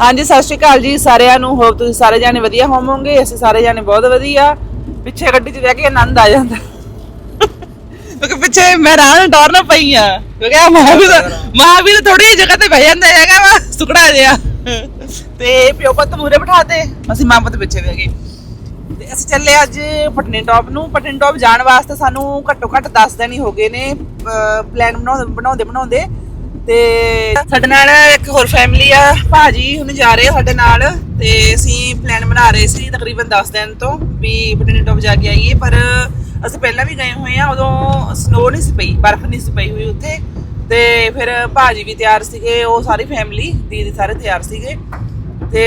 ਹਾਂਜੀ, ਸਤਿ ਸ਼੍ਰੀ ਅਕਾਲ ਜੀ ਸਾਰਿਆਂ ਨੂੰ। ਹੋਪ ਤੁਸੀਂ ਸਾਰੇ ਜਾਣੇ ਵਧੀਆ ਹੋਵੋਗੇ। ਅਸੀਂ ਸਾਰੇ ਜਾਣੇ ਬਹੁਤ ਵਧੀਆ। ਪਿੱਛੇ ਗੱਡੀ 'ਚ ਬਹਿ ਕੇ ਆਨੰਦ ਆ ਜਾਂਦਾ। ਕਿਉਂਕਿ ਪਿੱਛੇ ਮੈਂ ਰਾਹ ਡਰ ਨਾ ਪਈ ਆ। ਕਿਉਂਕਿ ਆ ਮਹਾਵੀਰ ਮਹਾਵੀਰ ਥੋੜੀ ਜਗ੍ਹਾ ਤੇ ਬਹਿ ਜਾਂਦਾ ਹੈਗਾ ਵਾ ਸੁਕੜਾ ਜਿਹਾ। ਤੇ ਪਿਓ ਪੁੱਤ ਮੂਰੇ ਬਿਠਾਤੇ। ਅਸੀਂ ਮਾਂ ਪੁੱਤ ਪਿੱਛੇ ਬਹਿ ਗਏ। ਤੇ ਅਸੀਂ ਚੱਲੇ ਅੱਜ ਪਟਨੀਟੌਪ ਨੂੰ। ਪਟਨੀਟੌਪ ਜਾਣ ਵਾਸਤੇ ਸਾਨੂੰ ਘੱਟੋ ਘੱਟ 10 ਦਿਨ ਹੀ ਹੋ ਗਏ ਨੇ ਪਲਾਨ ਬਣਾਉਂਦੇ ਬਣਾਉਂਦੇ ਬਣਾਉਂਦੇ। ਤੇ ਸਾਡੇ ਨਾਲ ਇੱਕ ਹੋਰ ਫੈਮਿਲੀ ਆ ਭਾਜੀ ਹੁਣ ਜਾ ਰਹੇ ਆ ਸਾਡੇ ਨਾਲ ਤੇ ਅਸੀਂ ਪਲਾਨ ਬਣਾ ਰਹੇ ਸੀ ਤਕਰੀਬਨ 10 ਦਿਨ ਤੋਂ ਵੀ ਪਟਨੀਟੌਪ ਜਾ ਕੇ ਆਈਏ ਪਰ ਅਸੀਂ ਪਹਿਲਾਂ ਵੀ ਗਏ ਹੋਏ ਆ ਉਦੋਂ ਸਨੋ ਨਹੀਂ ਸੀ ਪਈ ਬਰਫ਼ ਨਹੀਂ ਸੀ ਪਈ ਹੋਈ ਉੱਥੇ ਤੇ ਫਿਰ ਭਾਜੀ ਵੀ ਤਿਆਰ ਸੀਗੇ ਉਹ ਸਾਰੀ ਫੈਮਿਲੀ ਦੀਦੀ ਸਾਰੇ ਤਿਆਰ ਸੀਗੇ ਤੇ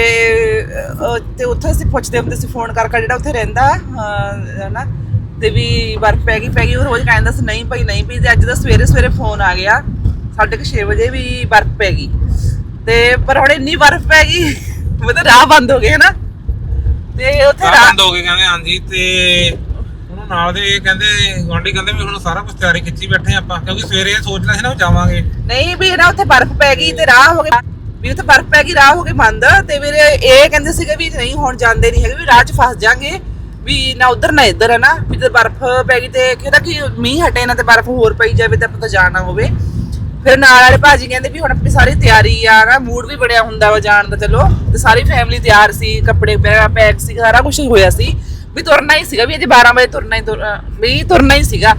ਤੇ ਉੱਥੇ ਅਸੀਂ ਪੁੱਛਦੇ ਹੁੰਦੇ ਸੀ ਫੋਨ ਕਰਕੇ ਜਿਹੜਾ ਉੱਥੇ ਰਹਿੰਦਾ ਅਹ, ਹਨਾ ਤੇ ਵੀ ਬਰਫ਼ ਪੈ ਗਈ ਪੈ ਗਈ ਉਹ ਰੋਜ਼ ਕਹਿੰਦਾ ਸੀ ਨਹੀਂ ਪਈ ਨਹੀਂ ਪਈ ਤੇ ਅੱਜ ਦਾ ਸਵੇਰੇ ਸਵੇਰੇ ਫੋਨ ਆ ਗਿਆ। ਸਾਢੇ ਕੁ ਛੇ ਵਜੇ ਵੀ ਬਰਫ਼ ਪੈ ਗਈ। ਤੇ ਪਰ ਹੁਣ ਇੰਨੀ ਬਰਫ਼ ਪੈ ਗਈ ਮਤਲਬ ਰਾਹ ਬੰਦ ਹੋ ਗਏ ਹਨਾ। ਤੇ ਉੱਥੇ ਰਾਹ ਬੰਦ ਹੋ ਗਏ ਕਹਿੰਦੇ ਹਾਂਜੀ ਤੇ ਉਹਨੂੰ ਨਾਲ ਦੇ ਇਹ ਕਹਿੰਦੇ ਗੁਆਂਢੀ ਕਹਿੰਦੇ ਵੀ ਹੁਣ ਸਾਰਾ ਕੁਝ ਤਿਆਰੀ ਖਿੱਚੀ ਬੈਠੇ ਆਪਾਂ ਕਿਉਂਕਿ ਸਵੇਰੇ ਇਹ ਸੋਚਣਾ ਸੀ ਨਾ ਵੀ ਜਾਵਾਂਗੇ। ਨਹੀਂ ਵੀ ਨਾ ਉੱਥੇ ਬਰਫ਼ ਪੈ ਗਈ ਤੇ ਰਾਹ ਹੋ ਗਏ ਵੀ ਉੱਥੇ ਬਰਫ਼ ਪੈ ਗਈ ਰਾਹ ਹੋ ਗਏ ਬੰਦ। ਤੇ ਵੀਰੇ ਇਹ ਕਹਿੰਦੇ ਸੀਗੇ ਵੀ ਨਹੀਂ ਹੁਣ ਜਾਂਦੇ ਨਹੀਂ ਹੈਗੇ ਵੀ ਰਾਹ 'ਚ ਫਸ ਜਾਾਂਗੇ। ਵੀ ਨਾ ਉਧਰ ਨਾ ਇੱਧਰ ਹੈ ਨਾ ਵੀ ਜਦ ਬਰਫ਼ ਪੈ ਗਈ ਤੇ ਕਹਿੰਦਾ ਕਿ ਮੀਂਹ ਹਟੇ ਨਾ ਤੇ ਬਰਫ਼ ਹੋਰ ਪਈ ਜਾਵੇ ਤਾਂ ਪਤਾ ਜਾਣਾ ਹੋਵੇ। ਫਿਰ ਨਾਲ ਵਾਲੇ ਭਾਜੀ ਕਹਿੰਦੇ ਵੀ ਹੁਣ ਆਪਣੀ ਸਾਰੀ ਤਿਆਰੀ ਆ ਨਾ ਮੂਡ ਵੀ ਬੜਿਆ ਹੁੰਦਾ ਵਾ ਜਾਣ ਦਾ, ਚਲੋ। ਤੇ ਸਾਰੀ ਫੈਮਿਲੀ ਤਿਆਰ ਸੀ, ਕੱਪੜੇ ਪੈਕ ਸੀ, ਸਾਰਾ ਕੁਝ ਹੋਇਆ ਸੀ। ਵੀ ਤੁਰਨਾ ਹੀ ਸੀਗਾ, ਵੀ ਅੱਜ 12 ਵਜੇ ਤੁਰਨਾ ਹੀ ਤੁਰ- ਵੀ ਤੁਰਨਾ ਹੀ ਸੀਗਾ।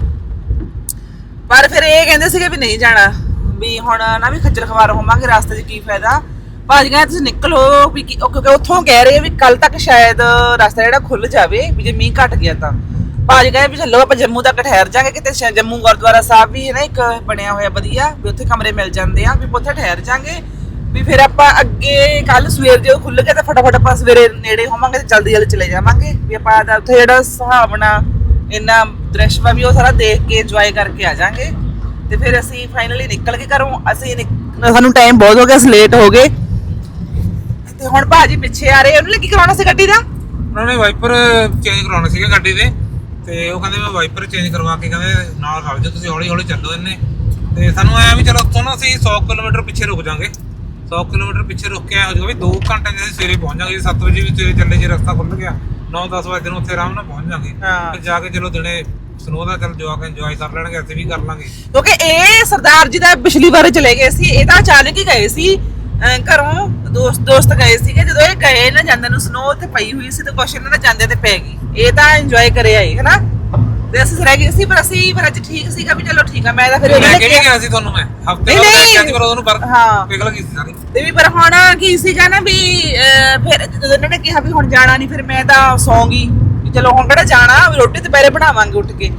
ਪਰ ਫਿਰ ਇਹ ਕਹਿੰਦੇ ਸੀਗੇ ਵੀ ਨਹੀਂ ਜਾਣਾ, ਵੀ ਹੁਣ ਨਾ ਵੀ ਖੱਜਲ ਖਵਾਰ ਹੋਵਾਂਗੇ, ਰਸਤੇ 'ਚ ਕੀ ਫਾਇਦਾ। ਭਾਜੀ ਕਹਿੰਦੇ, ਤੁਸੀਂ ਨਿਕਲੋ, ਵੀ ਕੀ- ਉਹ ਕਿਉਂਕਿ ਉੱਥੋਂ ਕਹਿ ਰਹੇ ਆ ਵੀ ਕੱਲ ਤੱਕ ਸ਼ਾਇਦ ਰਸਤਾ ਜਿਹੜਾ ਖੁੱਲ ਜਾਵੇ, ਵੀ ਜੇ ਮੀਂਹ ਘਟ ਗਿਆ ਤਾਂ। ਭਾਜੀ ਕਹਿੰਦੇ ਵੀ ਚੱਲੋ ਆਪਾਂ ਜੰਮੂ ਤੱਕ ਠਹਿਰ ਜਾਾਂਗੇ, ਕਿਤੇ ਸ਼ਾ- ਜੰਮੂ ਗੁਰਦੁਆਰਾ ਸਾਹਿਬ ਵੀ ਹੈ ਨਾ, ਇੱਕ ਬਣਿਆ ਹੋਇਆ ਵਧੀਆ, ਵੀ ਉੱਥੇ ਕਮਰੇ ਮਿਲ ਜਾਂਦੇ ਆ, ਵੀ ਉੱਥੇ ਠਹਿਰ ਜਾਾਂਗੇ, ਵੀ ਫਿਰ ਆਪਾਂ ਅੱਗੇ ਕੱਲ ਸਵੇਰ ਜਦੋਂ ਖੁੱਲ ਗਿਆ ਤਾਂ ਫਟਾਫਟ ਆਪਾਂ ਸਵੇਰੇ ਨੇੜੇ ਹੋਵਾਂਗੇ ਤੇ ਜਲਦੀ ਜਲਦੀ ਚਲੇ ਜਾਵਾਂਗੇ, ਵੀ ਆਪਾਂ ਦਾ ਉੱਥੇ ਜਿਹੜਾ ਸੁਹਾਵਣਾ ਇੰਨਾ ਦ੍ਰਿਸ਼ ਵਾ ਵੀ ਉਹ ਸਾਰਾ ਦੇਖ ਕੇ ਇੰਜੋਏ ਕਰਕੇ ਆ ਜਾਾਂਗੇ, ਤੇ ਫਿਰ ਅਸੀਂ ਫਾਈਨਲੀ ਨਿਕਲ ਕੇ ਘਰੋਂ, ਅਸੀਂ ਨਿਕ- ਸਾਨੂੰ ਟਾਈਮ ਬਹੁਤ ਹੋ ਗਿਆ, ਅਸੀਂ ਲੇਟ ਹੋ ਗਏ। ਤੇ ਹੁਣ ਭਾਜੀ ਪਿੱਛੇ ਆ ਰਹੇ, ਉਹਨੂੰ ਕੀ ਕਰਾਉਣਾ ਸੀ ਗੱਡੀ ਦਾ? ਉਹਨਾਂ ਨੇ ਵਾਈਪਰ ਚੇਂਜ ਕਰਾਉਣੇ ਸੀਗੇ ਗੱਡੀ ਦੇ ਤੇ ਉਹ ਕਹਿੰਦੇ ਮੈਂ ਵਾਈਪਰ ਚੇਂਜ ਕਰਵਾ ਕੇ ਕਹਿੰਦੇ ਨਾਲ ਰਲ ਜਾਓ ਤੁਸੀਂ ਹੌਲੀ ਹੌਲੀ ਚੱਲੋ ਇੰਨੇ। ਤੇ ਸਾਨੂੰ ਐ ਵੀ ਚਲੋ ਉੱਥੋਂ ਨਾ ਅਸੀਂ 100 ਕਿਲੋਮੀਟਰ ਪਿੱਛੇ ਰੁਕ ਜਾਾਂਗੇ। 100 ਕਿਲੋਮੀਟਰ ਪਿੱਛੇ ਰੁਕ ਕੇ ਐ ਹੋ ਜਾਊਗਾ ਵੀ 2 ਘੰਟੇ ਦੇ ਸਵੇਰੇ ਪਹੁੰਚ ਜਾਾਂਗੇ 7 ਵਜੇ ਵੀ ਸਵੇਰੇ ਚੱਲੇ ਜੇ ਰਸਤਾ ਖੁੱਲ ਗਿਆ 9-10 ਵਜੇ ਨੂੰ ਉੱਥੇ ਆਰਾਮ ਨਾਲ ਪਹੁੰਚ ਜਾਾਂਗੇ। ਫਿਰ ਜਾ ਕੇ ਚਲੋ ਦਿਨੇ ਸਨੋ ਦਾ ਚੱਲ ਜਵਾ ਕੇ ਇੰਜੋਏ ਕਰ ਲੈਣਗੇ ਅਸੀਂ ਵੀ ਕਰ ਲਾਂਗੇ। ਕਿਉਂਕਿ ਇਹ ਸਰਦਾਰ ਜੀ ਦਾ ਪਿਛਲੀ ਵਾਰ ਚਲੇ ਗਏ ਸੀ ਇਹ ਤਾਂ ਅਚਾਨਕ ਹੀ ਗਏ ਸੀ। ਅਹ ਘਰੋਂ ਦੋਸਤ ਦੋਸਤ ਗਏ ਸੀਗੇ। ਜਦੋਂ ਇਹ ਗਏ ਨਾ ਜਾਂਦੇ ਨੂੰ ਸਨੋ ਉੱਥੇ ਪਈ ਹੋਈ ਸੀ ਤੇ ਕੁਛ ਇਹਨਾਂ ਦਾ ਜਾਂਦੇ ਤੇ ਪੈ ਗਈ। ਇਹ ਤਾਂ ਇੰਜੋਏ ਕਰੇ ਆਏ ਹਨਾ? ਤੇ ਅਸੀਂ ਰਹਿ ਗਏ ਸੀ ਪਰ ਅਸੀਂ ਫਿਰ ਅੱਜ ਠੀਕ ਸੀਗਾ ਵੀ ਚਲੋ ਠੀਕ ਆ ਮੈਂ ਤਾਂ ਫਿਰ ਲੈ ਇਹਨਾਂ ਕੇ ਨੇ ਨਹੀਂ ਕਿਹਾ ਗਿਆ ਸੀ ਤੁਹਾਨੂੰ ਮੈਂ? ਹਫ਼ਤੇ ਨਹੀਂ, ਬਾਅਦ ਨਹੀਂ। ਸੀ ਪਰ ਉਹਨੂੰ ਬਰਫ਼ ਹਾਂ। ਪਿਘਲ ਗਈ ਸੀ ਸਾਰੀ। ਤੇ ਵੀ ਪਰ ਹੁਣ ਕੀ ਸੀਗਾ ਨਾ ਵੀ ਅਹ, ਫਿਰ ਜਦੋਂ ਇਹਨਾਂ ਨੇ ਕਿਹਾ ਵੀ ਹੁਣ ਜਾਣਾ ਨਹੀਂ ਫਿਰ ਮੈਂ ਤਾਂ ਸੌਂਗੀ ਵੀ ਚਲੋ ਹੁਣ ਕਿਹੜਾ ਜਾਣਾ ਵੀ ਰੋਟੀ ਦੁਪਹਿਰੇ ਬਣਾਵਾਂਗੇ ਉੱਠ ਕੇ।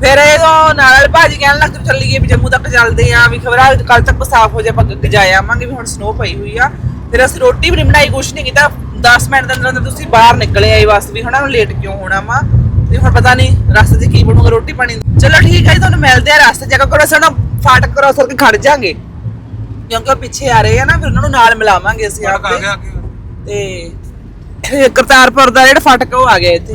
ਫਿਰ ਇਹਦੋਂ ਨਾਲ ਵਾਲੇ ਭਾਜੀ ਕਹਿਣ ਲੱਗ ਚੱਲੀਏ ਵੀ ਜੰਮੂ ਤੱਕ ਚੱਲਦੇ ਆ ਵੀ ਖਬਰ ਕੱਲ ਤੱਕ ਸਾਫ਼ ਹੋ ਜਾ ਆਪਾਂ ਅੱਗੇ ਜਾ ਆਵਾਂਗੇ ਵੀ ਹੁਣ ਸਨੋ ਪਈ ਹੋਈ ਆ। ਫਿਰ ਅਸੀਂ ਰੋਟੀ ਵੀ ਨਹੀਂ ਬਣਾਈ ਕੁਛ ਨਹੀਂ ਕੀਤਾ। 10 ਮਿੰਟ ਦੇ ਅੰਦਰ ਅੰਦਰ ਤੁਸੀਂ ਬਾਹਰ ਨਿਕਲੇ ਆਏ ਬਸ ਵੀ ਹੁਣ ਲੇਟ ਕਿਉਂ ਹੋਣਾ ਵਾ? ਤੇ ਹੁਣ ਪਤਾ ਨਹੀਂ ਰਸਤੇ 'ਚ ਕੀ ਬਣੂਗਾ ਰੋਟੀ ਪਾਣੀ ਚਲੋ ਠੀਕ ਹੈ ਜੀ ਤੁਹਾਨੂੰ ਮਿਲਦੇ ਆ ਰਸਤੇ 'ਚ ਜਾ ਕੇ ਕਰੋ ਸਣਾ ਫਾਟਕ ਕਰੋ ਸਰ ਕੇ ਖੜ ਜਾਾਂਗੇ। ਕਿਉਂਕਿ ਉਹ ਪਿੱਛੇ ਆ ਰਹੇ ਆ ਨਾ ਫਿਰ ਉਹਨਾਂ ਨੂੰ ਨਾਲ ਮਿਲਾਵਾਂਗੇ ਅਸੀਂ ਫੜਕ ਆ ਆਪਦੇ। ਗਿਆ ਅੱਗੇ। ਤੇ ਇਹ ਕਰਤਾਰਪੁਰ ਦਾ ਜਿਹੜਾ ਫਾਟਕ ਉਹ ਆ ਗਿਆ ਇੱਥੇ।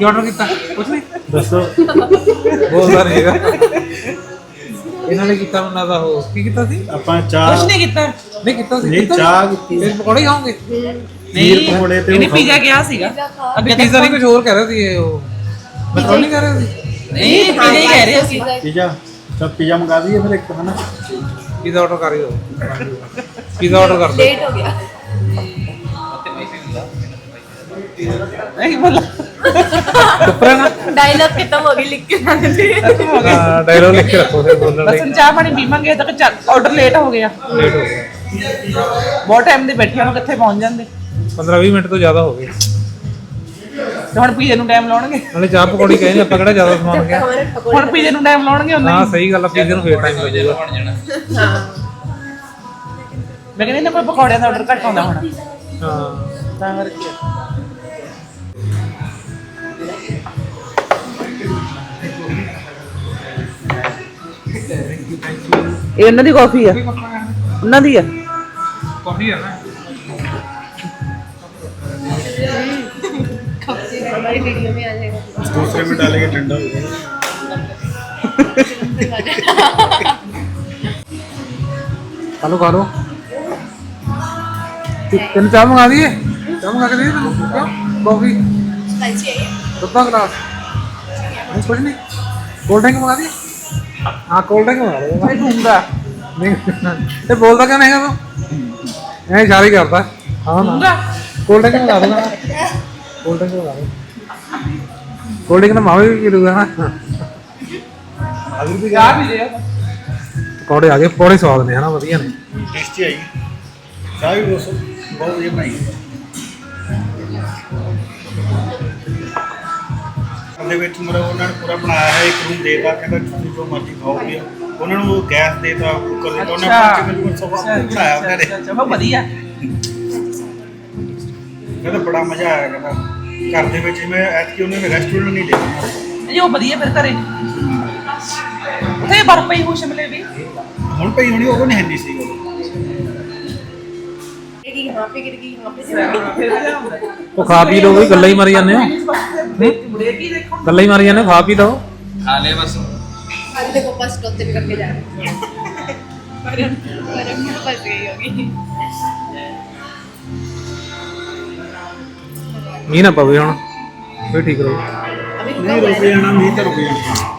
ये ऑर्डर कितना कुछ नहीं। दसो। बहुत सारे इन्होंने कितना बना था हो की कितना थी? अपन चार कुछ नहीं कितना। नहीं कितना सी नहीं चार फिर पकौड़े खाओगे नहीं पकौड़े थे नहीं पिज्जा क्या सीगा अभी पिज्जा नहीं कुछ और कह रहे थे वो। बता नहीं कह रहे थे। नहीं पिज्जा ही कह रहे थे। पिज्जा। सब पिज्जा मंगा दिए फिर एक खाना। पिज्जा ऑर्डर कर दो पिज्जा ऑर्डर कर दो। लेट हो गया। नहीं बोला। ਨਹੀਂ ਬੋਲਾ डायलॉग खत्म हो गई लिख के लाने थे ਹਾਂ ਡਾਇਲੋਗ ਲਿਖ ਕੇ ਰੱਖੋ ਫਿਰ ਬੋਲਣ ਲਈ ਬਸ ਹੁਣ ਚਾਹ ਪਾਣੀ ਪੀਵਾਂਗੇ ਤੱਕ ਆਰਡਰ ਲੇਟ ਹੋ ਗਿਆ ਲੇਟ ਹੋ ਗਿਆ ਬਹੁਤ ਟਾਈਮ ਦੇ ਬੈਠੇ ਨੂੰ ਕਿੱਥੇ ਪਹੁੰਚ ਜਾਂਦੇ 15 20 ਮਿੰਟ ਤੋਂ ਜ਼ਿਆਦਾ ਹੋ ਗਏ ਤੇ ਹੁਣ ਪੀਜ਼ੇ ਨੂੰ ਟਾਈਮ ਲਾਉਣਗੇ ਨਾਲੇ ਚਾਹ ਪਕੌੜੀ ਕਹੇ ਆਪਾਂ ਕਿਹੜਾ ਜ਼ਿਆਦਾ ਸਮਾਨ ਗਿਆ हमारे पकौड़े ਹੁਣ ਪੀਜ਼ੇ ਨੂੰ ਟਾਈਮ ਲਾਉਣਗੇ ਉਹਨਾਂ ਹਾਂ ਸਹੀ ਗੱਲ ਆ ਪੀਜ਼ੇ ਨੂੰ ਫੇਰ ਟਾਈਮ ਲੱਗੂਗਾ ਮੈਂ ਕਹਿੰਦੀ ਨਾ ਕੋਈ ਪਕੌੜਿਆਂ ਦਾ ਆਰਡਰ ਘੱਟ ਆਉਂਦਾ ਹੁਣ ਹਾਂ ਤਾਂ ਕਰਕੇ ਇਹ ਇਹਨਾਂ ਦੀ ਕਾਫੀ ਆ ਉਹਨਾਂ ਦੀ ਆ ਕਾਫੀ ਹੈ ਨਾ हमारी वीडियो में आ जाएगा दूसरे में डालेंगे ठंडा हो जाएगा ਖਾ ਲਓ ਖਾ ਲਓ ਤੇ ਤੈਨੂੰ ਚਾਹ ਮੰਗਾ ਦਈਏ ਚਾਹ ਮੰਗਾ ਕੇ ਦੇ ਤੈਨੂੰ ਕਿਉਂ ਕਾਫੀ ਦੁੱਧਾ ਗਲਾਸ ਨਹੀਂ ਕੁਝ ਨਹੀਂ ਕੋਲਡ ਡਰਿੰਕ ਮੰਗਾ ਦਈਏ ਹਾਂ ਕੋਲਡ ਡਰਿੰਕ ਬਣਾ ਲਓ। ਮੈਂ ਡੂੰਗਾ ਨਹੀਂ ਇਹ ਬੋਲਦਾ ਕਿਉਂ ਨਹੀਂ ਹੈਗਾ ਤੂੰ? ਐ ਇਸ਼ਾਰਾ ਹੀ ਕਰਦਾ। ਹਾਂ ਨਾ ਕੋਲਡ ਡਰਿੰਕ ਬਣਾ ਦੇਣਾ ਕੋਲਡ ਡਰਿੰਕ ਬਣਾ ਦੇ ਕੋਲਡ ਡਰਿੰਕ ਨਾ ਮਾਵੇ ਵੀ ਪੀਲੂਗਾ ਨਾ। ਅਗਰ ਵੀ ਆ ਵੀ ਦੇ ਪਕੌੜੇ ਆ ਗਏ ਪਕੌੜੇ ਸਵਾਦ ਨੇ ਹਨਾ ਵਧੀਆ ਨੇ। ਟੇਸਟੀ ਆਈ ਚਾਹ ਵੀ ਬਹੁਤ ਵਧੀਆ ਬਣਾਈ। ਉਹਦੇ ਵਿੱਚ ਮਤਲਬ ਉਹਨਾਂ ਨੇ ਪੂਰਾ ਬਣਾਇਆ ਹੈ ਇੱਕ ਰੂਮ ਦੇਤਾ ਕਹਿੰਦਾ ਤੁਸੀਂ ਜੋ ਮਰਜ਼ੀ ਖਾਓਗੇ ਉਹਨਾਂ ਨੂੰ ਗੈਸ ਦੇਤਾ ਕੁੱਕਰ ਦੇਤਾ ਉਹਨਾਂ ਨੇ ਬਿਲਕੁਲ ਸਭ ਬਣਾਇਆ ਉਹਨਾਂ ਨੇ। ਅੱਛਾ ਬਹੁਤ ਵਧੀਆ। ਕਹਿੰਦਾ ਬੜਾ ਮਜ਼ਾ ਆਇਆ ਕਹਿੰਦਾ। ਘਰ ਦੇ ਵਿੱਚ ਮੈਂ ਐਤਕੀ ਉਹਨਾਂ ਨੇ ਰੈਸਟੋਰੈਂਟ ਨਹੀਂ ਦੇਖਿਆ। ਇਹ ਉਹ ਵਧੀਆ ਫਿਰ ਘਰੇ। ਉੱਥੇ ਬਰਫ ਪਈ ਹੋ ਸ਼ਿਮਲੇ ਵੀ। ਹੁਣ ਪਈ ਹੋਣੀ ਉਹ ਨਹੀਂ ਹੈਂਦੀ ਸੀ। ਉਹ ਖਾ ਪੀ ਲਓ ਵੀ ਗੱਲਾਂ ਹੀ ਮਾਰੀ ਜਾਂਦੇ ਆ ਗੱਲਾਂ ਹੀ ਮਾਰੀ ਜਾਂਦੇ ਖਾ ਪੀ ਲਓ। ਖਾ ਲੈ ਬਸ। ਅੱਜ ਦੇਖੋ ਬਸ ਉੱਤੇ ਵੀ ਕਰਕੇ ਜਾ ਰਹੀ ਹੈ ਪਰਮ ਪਰਮ ਗਈ ਹੋਗੀ। ਮੀਂਹ ਨਾ ਪਵੇ ਹੁਣ। ਫੇਰ ਠੀਕ ਰਹੂ ਅਭੀ ਨਹੀਂ ਰੁਕ ਜਾਣਾ ਮੀਂਹ ਤਾਂ ਰੁਕ ਜਾਣਾ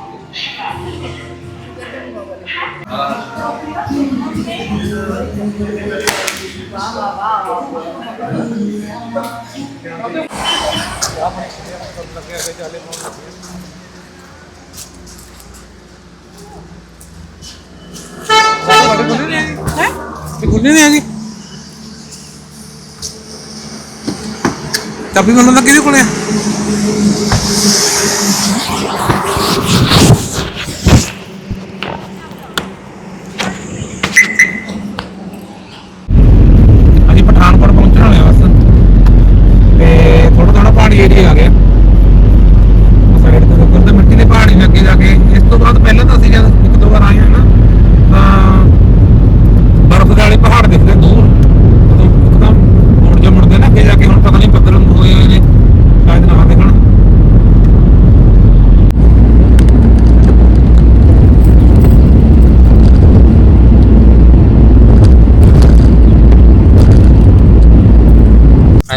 ਹੈ ਇਹ ਖੁੱਲੀ ਨਹੀਂ ਚਾਬੀ ਮੈਨੂੰ ਲੱਗੀ ਕਿਹਦੇ ਕੋਲੇ ਆ ਅਸੀਂ ਪਠਾਨਕੋਟ ਪਹੁੰਚਣ ਵਾਲੇ ਆ ਬਸ ਤੇ ਥੋੜਾ ਥੋੜਾ ਪਹਾੜੀ ਏਰੀਆ ਆ ਗਿਆ ਸਾਈਡ ਤੇ ਉੱਪਰ ਤੇ ਮਿੱਟੀ ਦੇ ਪਹਾੜੀ ਨੇ ਅੱਗੇ ਜਾ ਕੇ ਇਸ ਤੋਂ ਬਾਅਦ ਪਹਿਲਾਂ ਤਾਂ ਅਸੀਂ ਜਦ ਇੱਕ ਦੋ ਵਾਰ ਆਏ ਹਾਂ ਨਾ ਤਾਂ ਬਰਫ਼ ਦੇ ਵਾਲੇ ਪਹਾੜ ਦਿਖਦੇ ਦੂਰ ਉਦੋਂ ਇੱਕਦਮ ਮੁੜ ਜਾ ਮੁੜਦੇ ਨਾ ਅੱਗੇ ਜਾ ਕੇ ਹੁਣ ਪਤਾ ਨਹੀਂ ਬੱਦਲ ਹੋਏ ਹੋਏ ਨੇ ਸ਼ਾਇਦ ਨਾ ਦੇਖਣ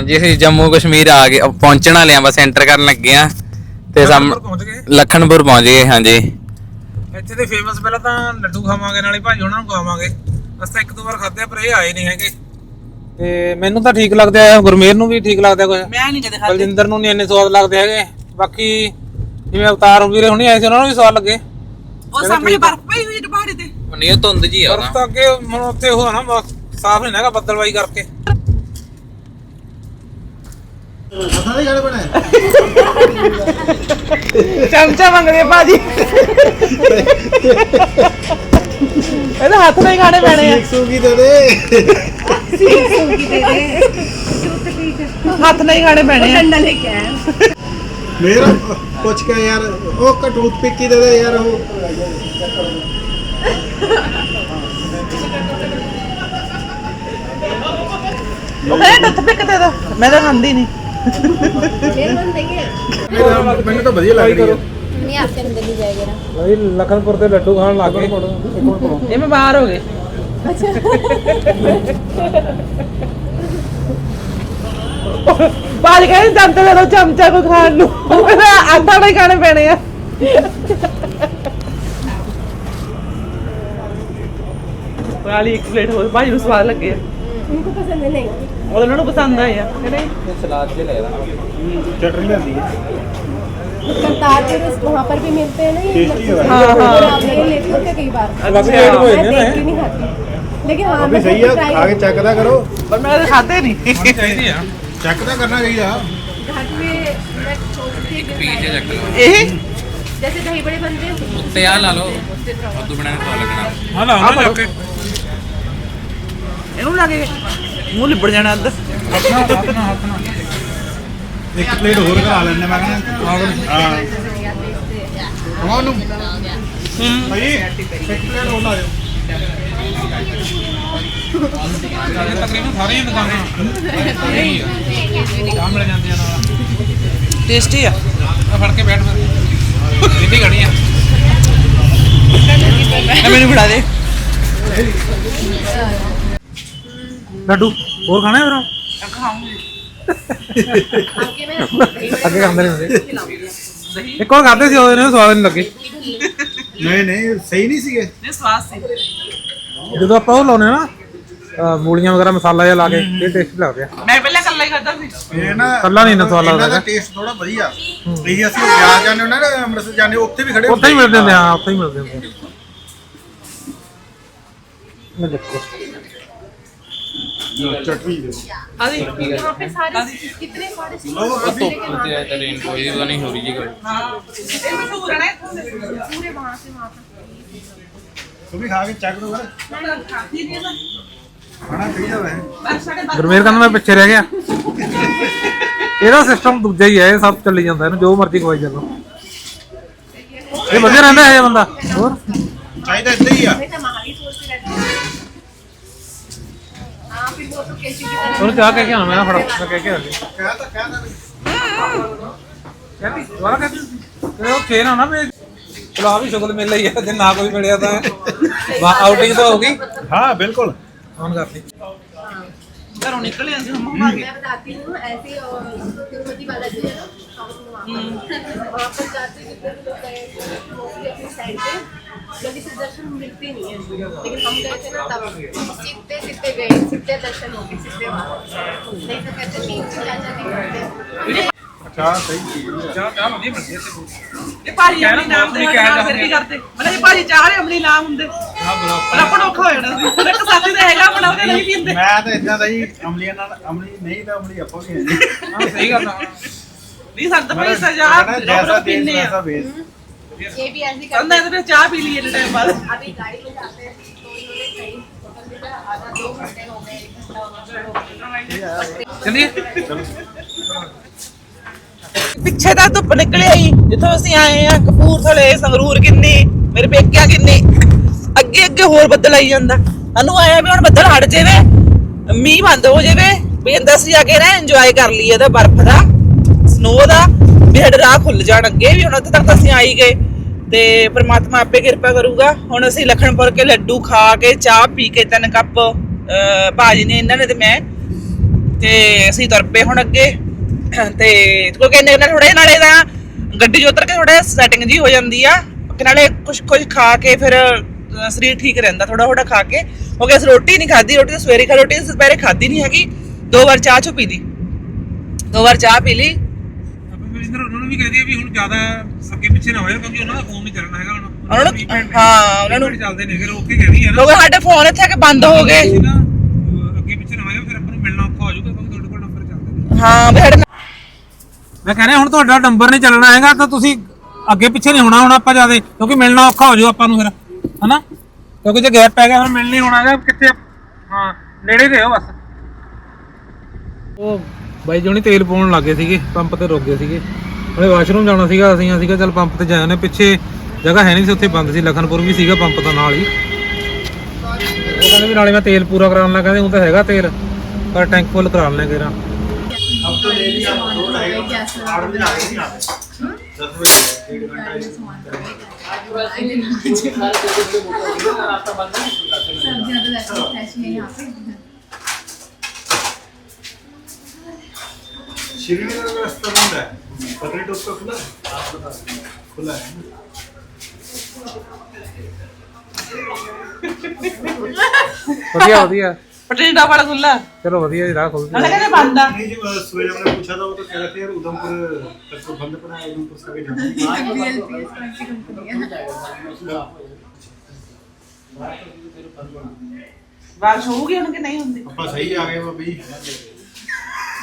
ਹਾਂਜੀ ਅਸੀਂ ਜੰਮੂ ਕਸ਼ਮੀਰ ਆ ਗਏ ਪਹੁੰਚਣ ਵਾਲੇ ਆ ਬਸ ਐਂਟਰ ਕਰਨ ਲੱਗੇ ਆ। ਤੇ ਸਾਹਮ ਲਖਨਪੁਰ ਪਹੁੰਚ ਗਏ? ਲਖਨਪੁਰ ਪਹੁੰਚ ਗਏ ਹਾਂਜੀ। ਇੱਥੇ ਦੇ ਫੇਮਸ ਪਹਿਲਾਂ ਤਾਂ ਲੱਡੂ ਖਾਵਾਂਗੇ ਨਾਲੇ ਭਾਜੀ ਉਹਨਾਂ ਨੂੰ ਖਵਾਵਾਂਗੇ। ਬਸ ਤਾਂ ਇੱਕ ਦੋ ਵਾਰ ਖਾਦੇ ਆ ਪਰ ਇਹ ਆਏ ਨਹੀਂ ਹੈਗੇ। ਤੇ ਮੈਨੂੰ ਤਾਂ ਠੀਕ ਲੱਗਦੇ ਆ ਗੁਰਮੇਰ ਨੂੰ ਵੀ ਠੀਕ ਲੱਗਦਾ ਕੁਝ ਮੈਂ ਨਹੀਂ ਕਦੇ ਖਾਧੇ। ਬਲਜਿੰਦਰ ਨੂੰ ਨਹੀਂ ਇੰਨੇ ਸਵਾਦ ਲੱਗਦੇ ਹੈਗੇ। ਬਾਕੀ ਜਿਵੇਂ ਅਵਤਾਰ ਵੀਰੇ ਹੁਣੀ ਆਏ ਸੀ ਉਹਨਾਂ ਨੂੰ ਵੀ ਸਵਾਦ ਲੱਗੇ। ਉਹ ਸਾਹਮਣੇ ਬਰਫ ਪਈ ਹੋਈ ਹੈ ਪਹਾੜੀ ਤੇ। ਨਹੀਂ ਉਹ ਧੁੰਦ ਜੀ ਆ ਬਰਫ਼ ਤਾਂ ਅੱਗੇ ਹੁਣ ਉੱਥੇ ਨਾ ਬ- ਸਾਫ਼ ਨਹੀਂ ਹੈਗਾ ਬੱਦਲਵਾਈ ਕਰਕੇ। ਚਮਚਾ ਮੰਗਦੇ ਭਾਜੀ। ਇਹਦੇ ਹੱਥ ਨਹੀਂ ਖਾਣੇ ਪੈਣੇ ਆ। ਸੂਗੀ ਦੇ ਦੇ। ਹੱਥ ਨਾਲ ਖਾਣੇ ਪੈਣੇ ਆ। ਡੰਡਾ ਲੈ ਕੇ ਆਇਆ। ਮੇਰਾ ਪੁੱਛ ਕੇ ਯਾਰ ਉਹ ਕਟੂਤ ਪਿੱਕੀ ਦੇ ਦੇ ਯਾਰ ਉਹ। ਮੈਂ ਤਾਂ ਖਾਂਦੀ ਨਹੀਂ मेरे मन नहीं है ਮੈਨੂੰ ਤਾਂ ਵਧੀਆ ਲੱਗ ਰਹੀ ਹੈ नहीं आपके अंदर नहीं जाएगा ना ਭਾਈ ਲਖਨਪੁਰ ਦੇ ਲੱਡੂ ਖਾਣ ਲੱਗ ਗਏ ਇੱਕ ਮਿੰਟ ਕਰੋ ਇਹ ਮੈਂ ਬਾਹਰ ਹੋ ਗਏ ਬਾਜ ਕਹਿੰਦੇ ਜੰਤ ਦੇ ਦੋ ਚਮਚਾ ਕੋ ਖਾਣ ਨੂੰ ਉਹ ਕਹਿੰਦਾ ਆਟਾ ਨਹੀਂ ਖਾਣੇ ਪੈਣੇ ਆ ਵਾਲੀ ਇੱਕ ਪਲੇਟ ਹੋਰ ਭਾਜੀ ਨੂੰ ਸਵਾਦ ਲੱਗੇ ਆ उनको पसंद है नहीं ਉਹ ਉਹਨਾਂ ਨੂੰ ਪਸੰਦ ਆਏ ਆ ਕਿ ਨਹੀਂ ਚਟਨੀ ਲੈਂਦੀ ਹੈ करतारपुर उस- वहाँ पर भी मिलते हैं ना ये टेस्टी है लस्सी। हाँ, हाँ। और आप ये लेते होते कई बार ਬਾਕੀ ਰੇਟ ਹੋਏ मैं ਨੇ ਨਾ देख के नहीं खाती लेकिन हाँ ਅਭੀ मैं ਸਹੀ तो ਹੈ try ਆਗੇ ਚੈੱਕ ਤਾਂ ਕਰੋ ਪਰ ਮੈਂ ਕਦੇ ਖਾਦੇ ਨਹੀਂ ਹੋਣੀ ਚਾਹੀਦੀ ਆ ਚੈੱਕ ਤਾਂ ਕਰਨਾ ਚਾਹੀਦਾ घर पे मैं सोचती थी ਪੀਜੇ कि ਚੱਕ ਲਓ ਇਹ जैसे दही बड़े बनते हैं ਉੱਤੇ ਆ ਲਾ ਲਓ उससे थोड़ा ਉਦੋਂ ਬਣਾਣੇ ਤੋਂ ਲੱਗਣਾ ਹਾਂ ਲਾ ਨਾ ਜਾ ਕੇ ਇਹਨੂੰ ਲੱਗੇ ਮੂੰਹ ਲਿਬੜ ਜਾਣਾ ਨਾਲ ਇੱਕ ਪਲੇਟ ਹੋਰ ਕਰਾ ਲੈਣੇ ਮੈਂ ਕਹਿੰਦਾ ਹਾਂ। ਕਮਾਉ ਨੂੰ? ਭਾਈ ਇੱਕ ਪਲੇਟ ਹੋਰ ਲਾ ਦਿਓ। ਇਹ ਤਕਰੀਬਨ ਸਾਰੀਆਂ ਦੁਕਾਨਾਂ। ਚਾਹ ਮਿਲ ਜਾਂਦੀਆਂ ਨਾਲ। ਟੇਸਟੀ ਆ। ਆ ਫੜ ਕੇ ਬੈਠ ਫਿਰ ਇੱਥੇ ਖੜੀ ਆ। ਮੈਨੂੰ ਫੜਾ ਦੇ। ਲੱਡੂ ਹੋਰ ਖਾਣਾ ਫਿਰ? ਅੱਗੇ ਮੈਂ ਅੱਗੇ ਖਾਂਦੇ ਨੇ ਹੁੰਦੇ। ਇੱਕ ਹੋਰ ਖਾਦੇ ਸੀ ਉਹਦੇ ਨਾਲ ਸਵਾਦ ਨਹੀਂ ਲੱਗੇ। ਨਹੀਂ ਨਹੀਂ ਸਹੀ ਨਹੀਂ ਸੀਗੇ। ਨਹੀਂ ਸਵਾਦ ਸੀ। ਜਦੋਂ ਆਪਾਂ ਉਹ ਲਾਉਨੇ ਨਾ ਮੂਲੀਆਂ ਵਗੈਰਾ ਮਸਾਲਾ ਜਿਹਾ ਲਾ ਕੇ ਇਹ ਟੇਸਟੀ ਲੱਗਦੇ ਆ। ਮੈਂ ਪਹਿਲਾਂ ਕੱਲਾ ਹੀ ਖਾਦਾ ਸੀ। ਇਹ ਨਾ ਕੱਲਾ ਨਹੀਂ ਨਾ ਸਵਾਦ ਲੱਗਦਾ ਇਹਦਾ ਟੇਸਟ ਥੋੜਾ ਵਧੀਆ। ਇਹ ਅਸੀਂ ਜਾ ਜਾਂਦੇ ਹੁੰਦੇ ਨਾ ਅੰਮ੍ਰਿਤਸਰ ਜਾਂਦੇ ਉੱਥੇ ਵੀ ਖੜੇ ਉੱਥੇ ਹੀ ਮਿਲਦੇ ਹੁੰਦੇ ਹਾਂ ਉੱਥੇ ਹੀ ਮਿਲਦੇ ਹੁੰਦੇ ਮੈਂ ਦੇਖੋ। ਚਟਨੀ ਦੇ ਆਦੀ यहाँ पे सारे कितने सारे ਟ੍ਰੇਨ ਕੋਈ ਦੀ ਨਹੀਂ ਹੋ ਰਹੀ ਜੀ ਗੱਲ ਹਾਂ ਇਹ ਮਸ਼ਹੂਰ ਹੈ ਨਾ पूरे वहाँ से वहाँ तक ਤੂੰ ਵੀ ਖਾ ਕੇ ਚੈੱਕ ਕਰੋ ਕਰ ਖਾਦੀ ਨਹੀਂ ਨਾ ਖਾਣਾ ਚਾਹੀਦਾ ਵੈਸੇ ਬਸ ਸਾਡੇ ਬਾਹਰ ਗੁਰਮੇਰ ਕਹਿੰਦਾ ਮੈਂ ਪਿੱਛੇ ਰਹਿ ਗਿਆ ਇਹਦਾ ਸਿਸਟਮ ਦੂਜਾ ਹੀ ਹੈ ਇਹ ਸਭ ਚੱਲੀ ਜਾਂਦਾ ਇਹਨੂੰ ਜੋ ਮਰਜ਼ੀ ਖਵਾਈ ਚੱਲੋ ਇਹ ਵਧੀਆ ਰਹਿੰਦਾ ਹੈ ਇਹ ਬੰਦਾ ਹੋਰ ਚਾਹੀਦਾ ਇੱਦਾਂ ਹੀ ਆ ਕਿਹਾ ਨਾ ਤਾਂ ਕਹਿ ਤਾਂ ਕਹਿੰਦੀ ਦੁਆਰਾ ਕਹਿੰਦੀ ਤੇ ਫੇਰ ਆਣਾ ਵੀ ਚਲੋ ਵੀ ਸ਼ੁਗਲ ਮਿਲ ਲਈ ਹੈ ਜੇ ਨਾ ਕੋਈ ਮਿਲਿਆ ਤਾਂ। ਆਊਟਿੰਗ ਤਾਂ ਹੋ ਗਈ। ਹਾਂ ਬਿਲਕੁਲ। ਆਨ ਕਰ ਲਈ। ਘਰੋਂ ਨਿਕਲਿਆ ਸੀ ਮੰਮਾ ਮਾਂ ਬਤਾਤੀ ਨੂੰ ਐਸੇ ਔਰ ਤਿਰੁਪਤੀ ਵਾਲਾ ਜੀ वहाँ पर वहाँ पर जाते कितने भी लोग गए मोस्टली अपनी साइड पे जल्दी से दर्शन मिलते नहीं है लेकिन हम गए थे ना तब सीखते सीखते गए सीखते दर्शन हो गए सीखते वहाँ नहीं तो कहते नहीं क्या जाने करते ਅੱਛਾ ਸਹੀ ਚੀਜ਼ ਹੈ ਚਾਹ ਚਾਹ ਵਧੀਆ ਮਿਲਦੀ ਹੈ ਇਹ ਭਾਜੀ ਅਮਲੀ ਨਾਮ ਦੇ ਨਾਲ ਫਿਰ ਕੀ ਕਰਦੇ ਮਤਲਬ ਇਹ ਭਾਜੀ ਚਾਹ ਰਹੇ ਅਮਲੀ ਨਾਮ ਹੁੰਦੇ ਹਾਂ ਬਲੌਕ ਪਰ ਆਪਾਂ ਨੂੰ ਔਖਾ ਹੋ ਜਾਣਾ ਸੀ ਪਰ ਇੱਕ ਸਾਥੀ ਤਾਂ ਹੈਗਾ ਆਪਣਾ ਉਹਦੇ ਨਹੀਂ ਪੀਂਦੇ ਮੈਂ ਤਾਂ ਇਦਾਂ ਦਾ ਹੀ ਅਮਲੀਆਂ ਨਾਲ ਅਮਲੀ ਨਹੀਂ ਤਾਂ ਅਮਲੀ ਆਪਾਂ ਵੀ ਹੈ ਜੀ ਹਾਂ ਸਹੀ ਗੱਲ ਆ ਨਹੀਂ ਸਾਨੂੰ ਤਾਂ ਭਾਈ ਸਜ਼ਾ ਮੈਂ ਕਿਹਾ ਜੈਸਾ ਲੋਕ ਦੇਸ਼ ਪੀਂਦੇ ਵੈਸਾ ਆ ਵੇਸ ये भी ऐसे ਕਹਿੰਦਾ करते ਇਹਦੇ ਵਿੱਚ ਚਾਹ ਪੀ ਲਈਏ ਟਾਈਮ ਬਾਅਦ अभी गाड़ी में जाते हैं तो इन्होंने कहीं होटल में जा- आधा दो घंटे हो गए एक घंटा हो गया ਚਲੋ ਪਿੱਛੇ ਤਾਂ ਧੁੱਪ ਨਿਕਲਿਆ ਹੀ ਜਿੱਥੋਂ ਅਸੀਂ ਆਏ ਆ ਕਪੂਰਥਲੇ ਸੰਗਰੂਰ ਕਿੰਨੀ ਮੇਰੇ ਪੇਕਿਆਂ ਕਿੰਨੀ ਅੱਗੇ ਅੱਗੇ ਹੋਰ ਬੱਦਲ ਆਈ ਜਾਂਦਾ ਸਾਨੂੰ ਆਇਆ ਵੀ ਹੁਣ ਬੱਦਲ ਹਟ ਜਾਵੇ ਮੀਂਹ ਬੰਦ ਹੋ ਜਾਵੇ ਵੀ ਅੰਦਰ ਅਸੀਂ ਜਾ ਕੇ ਨਾ ਇੰਜੋਏ ਕਰ ਲਈਏ ਇਹਦਾ ਬਰਫ਼ ਦਾ ਸਨੋ ਦਾ ਵੀ ਸਾਡੇ ਰਾਹ ਖੁੱਲ ਜਾਣ ਅੱਗੇ ਵੀ ਹੁਣ ਉੱਥੇ ਤੱਕ ਅਸੀਂ ਆਈ ਗਏ। ਤੇ ਪ੍ਰਮਾਤਮਾ ਆਪੇ ਕਿਰਪਾ ਕਰੂਗਾ। ਹੁਣ ਅਸੀਂ ਲਖਨਪੁਰ ਕੇ ਲੱਡੂ ਖਾ ਕੇ ਚਾਹ ਪੀ ਕੇ ਤਿੰਨ ਕੱਪ ਅਹ, ਭਾਜੀ ਨੇ ਇਹਨਾਂ ਨੇ ਤੇ ਮੈਂ। ਤੇ ਅਸੀਂ ਤੁਰ ਪਏ ਹੁਣ ਅੱਗੇ। ਤੇ ਕੋਈ ਕਹਿੰਦੇ ਨੇ ਥੋੜੇ ਨਾਲੇ ਦਾ ਗੱਡੀ 'ਚ ਉਤਰ ਕੇ ਥੋੜਾ ਸੈਟਿੰਗ ਜੀ ਹੋ ਜਾਂਦੀ ਆ। ਤੇ ਨਾਲੇ ਕੁਝ ਕੁਝ ਖਾ ਕੇ ਫਿਰ ਸਰੀਰ ਠੀਕ ਰਹਿੰਦਾ ਥੋੜਾ ਥੋੜਾ ਖਾ ਕੇ। ਕਿਉਂਕਿ ਅਸੀਂ ਰੋਟੀ ਨਹੀਂ ਖਾਧੀ। ਰੋਟੀ ਤਾਂ ਸਵੇਰੇ ਖਾ ਰੋਟੀ ਤਾਂ ਦੁਪਹਿਰੇ ਖਾਧੀ ਨਹੀਂ ਹੈਗੀ। ਦੋ ਵਾਰ ਚਾਹ ਚੋਂ ਪੀ ਲਈ। ਦੋ ਵਾਰ ਚਾਹ ਪੀ ਲਈ ਆਪਾਂ ਵਿਰਿੰਦਰ ਉਹਨਾਂ ਨੂੰ ਵੀ ਕਹਿ ਦਈਏ ਵੀ ਹੁਣ ਜ਼ਿਆਦਾ ਅੱਗੇ ਪਿੱਛੇ ਨਾ ਹੋਇਆ ਕਿਉਂਕਿ ਉਹਨਾਂ ਦਾ ਫੋਨ ਨਹੀਂ ਚੱਲਣਾ ਹੈਗਾ ਹੁਣ। ਉਹਨਾਂ ਨੂੰ ਹਾਂ ਉਹਨਾਂ ਨੂੰ ਚੱਲਦੇ ਨੇ ਫਿਰ ਓਕੇ ਕਹਿ ਰਹੀ ਹੈ ਨਾ। ਲੋਕ ਸਾਡੇ ਫੋਨ ਇੱਥੇ ਆ ਕੇ ਬੰਦ ਹੋ ਗਏ। ਅੱਗੇ ਪਿੱਛੇ ਨਾ ਹੋਇਆ ਫਿਰ ਆਪਾਂ ਨੂੰ ਮਿਲਣਾ ਔਖਾ ਹੋ ਜਾਊਗਾ ਕਿਉਂਕਿ ਤੁਹਾਡੇ ਕੋਲ ਨੰਬਰ ਚੱਲਦੇ ਨੇ। ਹਾਂ ਵੀ ਸਾਡੇ ਮੈਂ ਕਹਿੰਦਾ ਹੁਣ ਤੁਹਾਡਾ ਨੰਬਰ ਨਹੀਂ ਚੱਲਣਾ ਹੈਗਾ ਤਾਂ ਤੁਸੀਂ ਅੱਗੇ ਪਿੱਛੇ ਨਹੀਂ ਹੋਣਾ ਹੁਣ ਆਪਾਂ ਜਿਆਦੇ ਕਿਉਂਕਿ ਮਿਲਣਾ ਔਖਾ ਹੋ ਜਾਊ ਆਪਾਂ ਨੂੰ ਫਿਰ ਹਨਾ? ਕਿਉਂਕਿ ਜੇ ਗੈਪ ਪੈ ਗਿਆ ਫਿਰ ਮਿਲ ਨਹੀਂ ਹੋਣਾ ਹੈਗਾ ਕਿੱਥੇ ਹਾਂ ਨੇੜੇ ਦੇ ਹੋ ਬਸ। ਉਹ ਬਾਈ ਜੋਣੀ ਤੇਲ ਪਾਉਣ ਲੱਗੇ ਸੀਗੇ ਪੰਪ ਤੇ ਰੁਕ ਗਏ ਸੀਗੇ। ਉਹਨੇ ਵਾਸ਼ਰੂਮ ਜਾਣਾ ਸੀਗਾ ਅਸੀਂ ਸੀਗਾ ਚੱਲ ਪੰਪ ਤੇ ਜਾਏ ਨੇ ਪਿੱਛੇ ਜਗ੍ਹਾ ਹੈ ਨਹੀਂ ਸੀ ਉੱਥੇ ਬੰਦ ਸੀ ਲਖਨਪੁਰ ਵੀ ਸੀਗਾ ਪੰਪ ਤਾਂ ਨਾਲ ਹੀ ਉਹ ਕਹਿੰਦੇ ਵੀ ਨਾਲੇ ਮੈਂ ਤੇਲ ਪੂਰਾ ਕਰਾਉਣ ਲੱਗਾ ਕਹਿੰਦੇ ਉਹ ਤਾਂ ਹੈਗਾ ਤੇਲ ਪਰ ਟੈਂਕ ਫੁੱਲ ਕਰਾ ਲੈਣੇ ਕਿਰਾ अब तो ले लिया दो ढाई आठ बजे आ गए नहीं दस बजे डेढ़ घंटा सब ज्यादा वैसे फ्रेश है यहाँ पे श्रीनगर का रास्ता बंद है पटरी टॉप का खुला है आप बता दीजिए। खुला है ਵਧੀਆ ਵਧੀਆ ਪਟਿੰਡਾ ਵਾਲਾ ਖੁੱਲਾ ਚਲੋ ਵਧੀਆ ਜੀ ਰਾਹ ਖੁੱਲ ਨਾਲੇ ਕਹਿੰਦੇ ਬੰਦ ਆ नहीं जी वो सुबह जब मैंने पूछा था वो तो कह रहे थे यार उधमपुर तक तो बंद पड़ा है उधमपुर से भी जाना BLPS कौन सी कंपनी है ਬਾਰਿਸ਼ ਹੋਊਗੀ ਹੁਣ ਕਿ ਨਹੀਂ ਹੁੰਦੀ अपा सही आ गए वो भी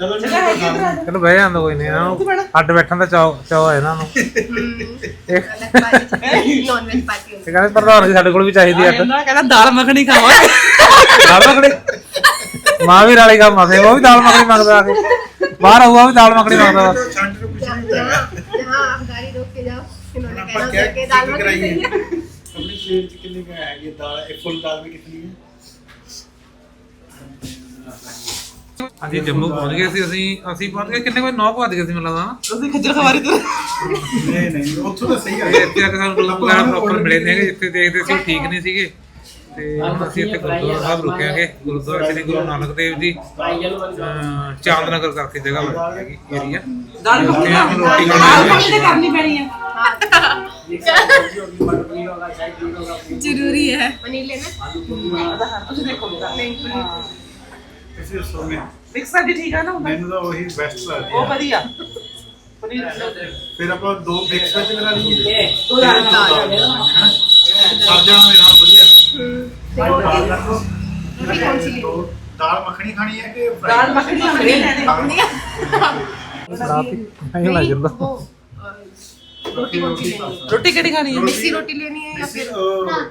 ਚਲੋ ਜੀ ਜਗ੍ਹਾ ਹੈਗੀ ਇੱਧਰ ਆ ਜਾਓ। ਚਲੋ ਬਹਿ ਜਾਂਦਾ ਕੋਈ ਨਹੀਂ ਇਹਨਾਂ ਨੂੰ ਅੱਡ ਬੈਠਣ ਦਾ ਚਾਅ ਚਾਅ ਹੈ ਇਹਨਾਂ ਨੂੰ ਇਹ अलग पार्टी नॉन वेज पार्टी ਇਹ ਕਹਿੰਦੇ ਪ੍ਰਧਾਨ ਜੀ ਸਾਡੇ ਕੋਲ ਵੀ ਚਾਹੀਦੀ ਅੱਡ ਇਹਨਾਂ ਕਹਿੰਦਾ ਦਾਲ ਮੱਖਣੀ ਖਾਵਾਂ ਦਾਲ ਮੱਖਣੀ ਮਾਂ ਵੀ ਰਾਲੀ ਕੰਮ ਆਸੇ ਉਹ ਵੀ ਦਾਲ ਮੱਖਣੀ ਮੰਗਦਾ ਆ ਕੇ ਬਾਹਰ ਆਊਗਾ ਉਹ ਵੀ ਦਾਲ ਮੱਖਣੀ ਮੰਗਦਾ ਵਾ। ਛੰਟ ਨੂੰ ਕੁਝ ਨਹੀਂ ਹੁੰਦਾ यहाँ यहाँ आप गाड़ी रोक के जाओ इन्होंने ਆਪਾਂ कहना क्या करके दाल चेक मखनी कराइए चाहिए अपनी प्लेट कितने का है ये दाल एक फुल दाल में कितनी ਅਸੀਂ ਜੰਮੂ ਪਹੁੰਚ ਗਏ ਸੀ ਅਸੀਂ ਅਸੀਂ ਪਹੁੰਚ ਗਏ। ਕਿੰਨੇ ਕੋਈ 9 ਵੱਜ ਗਏ ਸੀ ਮੈਨੂੰ ਤੁਸੀਂ ਖੱਜਲ ਖਵਾਰੀ ਤੋਂ ਨਹੀਂ ਨਹੀਂ ਉੱਥੋਂ ਤਾਂ ਸਹੀ ਹੈ ਇੱਥੇ ਆ ਕੇ ਸਾਨੂੰ ਲੱਭ ਪ੍ਰੋਪਰ ਮਿਲੇ ਨੇਗੇ ਜਿੱਥੇ ਦੇਖਦੇ ਸੀ ਠੀਕ ਨਹੀਂ ਸੀਗੇ। ਤੇ ਅਸੀਂ ਇੱਥੇ ਗੁਰਦੁਆਰਾ ਸਾਹਿਬ ਰੁਕਿਆਗੇ ਗੁਰਦੁਆਰਾ ਸ੍ਰੀ ਗੁਰੂ ਨਾਨਕ ਦੇਵ ਜੀ। ਚਾਂਦ ਨਗਰ ਕਰਕੇ ਜਗ੍ਹਾ ਬਣੀ ਏਰੀਆ। ਦਾਲ ਰੋਟੀ ਕਰਨੀ ਪੈਣੀ ਹੈ। ਜ਼ਰੂਰੀ ਹੈ। ਮਨੀਲੇ ਨੇ ਦੇਖੋ ਨਹੀਂ ਮਿਕਸ ਸਬਜ਼ੀ ਠੀਕ ਆ ਨਾ ਮੈਨੂੰ ਤਾਂ ਉਹੀ ਬੈਸਟ ਲੱਗਦੀ ਉਹ ਵਧੀਆ। ਪਨੀਰ ਫਿਰ ਆਪਾਂ ਦੋ ਮਿਕਸ ਵਿੱਚ ਕਰਾ ਲਈਏ ਹੈਨਾ? ਸਰ ਜਾਣਾ ਮੇਰੇ ਨਾਲ ਵਧੀਆ ਹੋਰ ਦਾਲ ਕਰ ਲਓ। ਤੁਸੀਂ ਕੌਣ ਸੀ? ਦੋ ਦਾਲ ਮੱਖਣੀ ਖਾਣੀ ਹੈ ਕਿ fry? ਦਾਲ ਮੱਖਣੀ ਤਾਂ ਮੇਰੇ ਲੈਣੇ ਦਾਲ- ਨਹੀਂ ਲੱਗ ਜਾਂਦਾ ਰੋਟੀ ਰੋਟੀ ਰੋਟੀ ਕਿਹੜੀ ਖਾਣੀ ਹੈ? ਮਿਕਸੀ ਰੋਟੀ ਲੈਣੀ ਹੈ ਜਾਂ ਫਿਰ?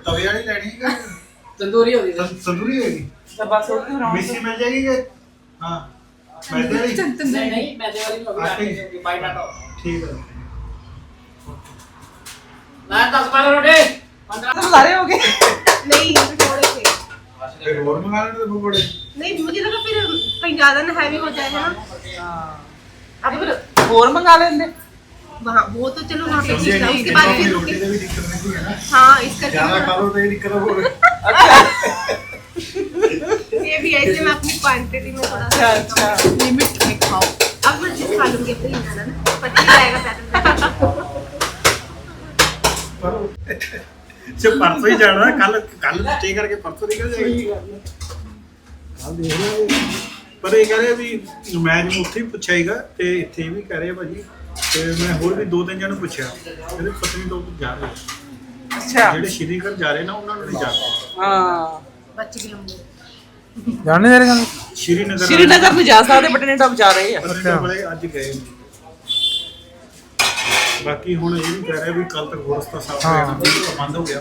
ਤਵੇ ਵਾਲੀ ਲੈਣੀ ਹੈ ਕਿ ਤੰਦੂਰੀ ਹੋ ਗਈ ਤੰ- ਤੰਦੂਰੀ ਹੋਏਗੀ ਤਾਂ ਬਸ ਉਹ ਤੇ ਮਿੱਸੀ ਮਿਲ ਜਾਏਗੀ ਕਿ ਹਾਂ ਮੈਦੇ ਵਾਲੀ ਨਹੀਂ ਨਹੀਂ ਮੈਦੇ ਵਾਲੀ ਹੋ ਆਟੇ ਗਈ ਦੀ। ਬਾਈ ਨਾਟੋ ਠੀਕ ਹੈ ਮੈਂ 10 ਬਾਰ ਰੋਟੇ ਤਾਂ ਸਾਰੇ ਹੋ ਗਏ नहीं थोड़े से ਫਿਰ ਹੋਰ ਮੰਗਾ ਲੈਣੇ ਤੇ ਪਕੌੜੇ नहीं मुझे लगा फिर कहीं ज्यादा ना हैवी हो जाएगा ना अब फिर ਹੋਰ ਮੰਗਾ ਲੈਂਦੇ वहाँ वो तो चलो वहाँ पे ठीक है उसके ਕਿ बाद ਬਾਕੀ फिर ਰੋਟੀ ਦੇ ਵੀ ਦਿੱਕਤ ਨਹੀਂ ਹੈ ਨਾ हाँ इसका ਜ਼ਿਆਦਾ ਖਾ ਲਓ ਤੇ ਇਹ ਦਿੱਕਤ ਹੋਰ ये भी है इसलिए मैं अपनी क्वांटिटी में थोड़ा अच्छा अच्छा लिमिट में खाओ अब मैं जिस खा लूंगी अपनी ज्यादा ना पता नहीं जाएगा पैटर्न ਪਰ ਜੇ ਪਰਸੋਂ ਹੀ ਜਾਣਾ ਕੱਲ ਕੱਲ ਸਟੇ ਕਰਕੇ ਪਰਸੋਂ ਨਿਕਲ ਜਾਏਗੀ ਕੱਲ ਦੇਖ ਲਾਂਗੇ ਪਰ ਇਹ ਕਹ ਰਹੇ ਵੀ ਮੈਂ ਜਿਹਨੂੰ ਉੱਥੇ ਹੀ ਪੁੱਛਿਆ ਹੀਗਾ ਤੇ ਇੱਥੇ ਵੀ ਕਹਿ ਰਹੇ ਆ ਭਾਜੀ ਤੇ ਮੈਂ ਹੋਰ ਵੀ ਦੋ ਤਿੰਨ ਜਣ ਪੁੱਛਿਆ ਕਹਿੰਦੇ ਪਤਨੀ ਤੋਂ ਜਾ ਰਹੇ ਅੱਛਾ। ਜਿਹੜੇ ਸ਼੍ਰੀਗੜ ਜਾ ਰਹੇ ਨਾ ਉਹਨਾਂ ਨੂੰ ਨਹੀਂ ਜਾ ਰਹੇ। ਹਾਂ। 5 ਕਿਲੋਮੀਟਰ ਜਾਣਦੇ ਤੇਰੇ ਗੱਲ? ਸ਼੍ਰੀਨਗਰ ਸ਼੍ਰੀਨਗਰ ਨੂੰ ਜਾ ਸਕਦੇ ਬਟਨੇ ਟਾਪ ਜਾ ਰਹੇ ਆ। ਅੱਛਾ। ਵਾਲੇ ਅੱਜ ਗਏ ਬਾਕੀ ਹੁਣ ਇਹ ਵੀ ਕਹਿ ਰਿਹਾ ਵੀ ਕੱਲ ਤੱਕ ਗੁਰਸਤਾ ਸਾਹਿਬ ਹਾਂ। ਰਹਿਣਾ ਬੰਦ ਹੋ ਗਿਆ।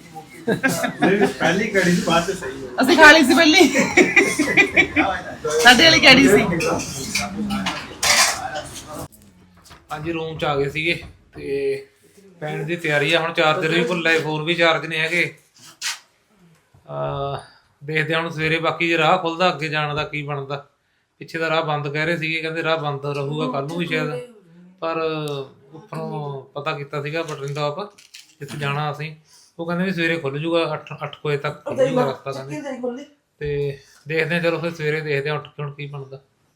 ਨਹੀਂ, ਪਹਿਲੀ ਕੜੀ ਸੀ ਬਾਅਦ ਚ ਸਹੀ ਹੋ ਅਸੀਂ ਖਾ ਲਈ ਸੀ ਪਹਿਲੀ। ਸਾਡੇ ਵਾਲੀ ਕਿਹੜੀ ਸੀ। ਹਾਂਜੀ ਰੂਮ ਚ ਆ ਗਏ ਸੀਗੇ ਤੇ ਪੈਣ ਦੀ ਤਿਆਰੀ ਆ। ਹੁਣ ਚਾਰਜਰ ਵੀ ਭੁੱਲ ਫੋਨ ਵੀ ਚਾਰਜ ਨਹੀਂ ਹੈਗੇ। ਆ ਦੇਖਦੇ ਹਾਂ ਹੁਣ ਸਵੇਰੇ ਬਾਕੀ ਜੇ ਰਾਹ ਖੁੱਲਦਾ ਅੱਗੇ ਜਾਣ ਦਾ ਕੀ ਬਣਦਾ। ਪਿੱਛੇ ਦਾ ਰਾਹ ਬੰਦ ਕਹਿ ਰਹੇ ਸੀਗੇ ਕਹਿੰਦੇ ਰਾਹ ਬੰਦ ਰਹੂਗਾ ਕੱਲ ਨੂੰ ਵੀ ਸ਼ਾਇਦ। ਪਰ ਉੱਪਰੋਂ ਪਤਾ ਕੀਤਾ ਸੀਗਾ ਪਟਰਿੰਦਾਪ ਜਿੱਥੇ ਜਾਣਾ ਅਸੀਂ। ਉਹ ਕਹਿੰਦੇ ਵੀ ਸਵੇਰੇ ਖੁੱਲ ਜੂਗਾ 8 8 ਵਜੇ ਤੱਕ ਖੁੱਲ ਜੂਗਾ ਰਸਤਾ ਕਹਿੰਦੇ। ਤੇ ਦੇਖਦੇ ਹਾਂ ਚਲੋ ਫਿਰ ਸਵੇਰੇ ਦੇਖਦੇ ਹਾਂ ਉੱਠ ਕੇ ਹੁਣ ਕੀ ਬਣਦਾ।